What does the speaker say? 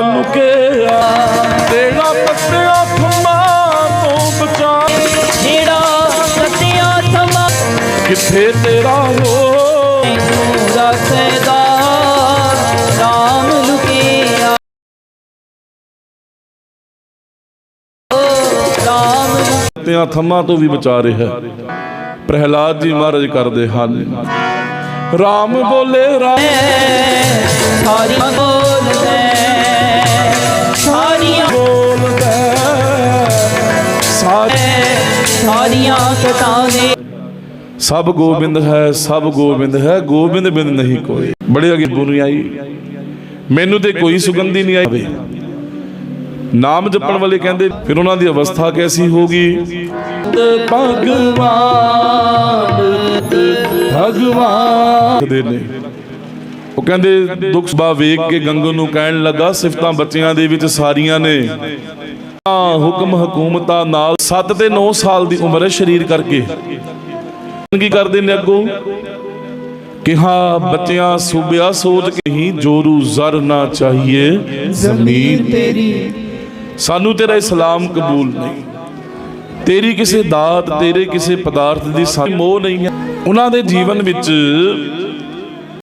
ਲੁਕਿਆ ਤੇਰਾ ਪੱਤਿਆ ਥਮਾ ਤੋਂ ਬਚਾ ਜਿਹੜਾ ਸਤਿਆ ਸਮਾ ਕਿੱਥੇ ਤੇਰਾ ਹੋ ਤੈਨੂੰ ਰਸਦਾ ਰਾਮ ਲੁਕਿਆ। ਓ ਰਾਮ ਲੁਕਿਆ ਤਿਆਂ ਥਮਾਂ ਤੋਂ ਵੀ ਬਚਾ ਰਿਹਾ। ਪ੍ਰਹਿਲਾਦ ਜੀ ਮਹਾਰਾਜ ਕਰਦੇ ਹਨ। ਰਾਮ ਬੋਲੇ ਰਾਮ। ਸਾਰੀਆਂ ਕਟਾਵੇ ਸਭ ਗੋਬਿੰਦ ਹੈ ਸਭ ਗੋਬਿੰਦ ਹੈ ਗੋਬਿੰਦ ਬਿਨ ਨਹੀਂ ਕੋਈ। ਬੜੇ ਅਗੇ ਗੁਰੂ ਆਈ। ਮੈਨੂੰ ਤੇ ਕੋਈ ਸੁਗੰਧੀ ਨਹੀਂ ਆਈ। ਨਾਮ ਜਪਣ ਵਾਲੇ ਕਹਿੰਦੇ ਫਿਰ ਉਹਨਾਂ ਦੀ ਅਵਸਥਾ ਕੈਸੀ ਹੋਗੀ ਭਗਵਾਨ ਭਗਵਾਨ। ਦੇ ਨੇ। ਉਹ ਕਹਿੰਦੇ ਦੁੱਖ ਸੁਭਾ ਵੇਖ ਕੇ ਗੰਗੂ ਨੂੰ ਕਹਿਣ ਲੱਗਾ ਸਿਫਤਾਂ ਬੱਚਿਆਂ ਦੇ ਵਿੱਚ ਸਾਰੀਆਂ ਨੇ। ਹੁਕਮ ਹਕੂਮਤਾਂ ਨਾਲ 7 ਤੇ 9 ਸਾਲ ਦੀ ਉਮਰ ਹੈ ਸਰੀਰ ਕਰਕੇ। ਕੀ ਕਰਦੇ ਨੇ ਅੱਗੋਂ? ਕਿਹਾ ਬੱਚਿਆਂ ਸੂਬਿਆ ਸੋਚ ਕੇ ਹੀ ਜੋਰੂ ਜ਼ਰ ਨਾ ਚਾਹੀਏ ਜ਼ਮੀਨ। ਤੇਰੀ ਸਾਨੂੰ ਤੇਰਾ ਇਸਲਾਮ ਕਬੂਲ ਨਹੀਂ। ਤੇਰੀ ਕਿਸੇ ਦਾਤ, ਤੇਰੇ ਕਿਸੇ ਪਦਾਰਥ ਦੀ ਸਾਨੂੰ ਮੋਹ ਨਹੀਂ ਹੈ। ਉਹਨਾਂ ਦੇ ਜੀਵਨ ਵਿੱਚ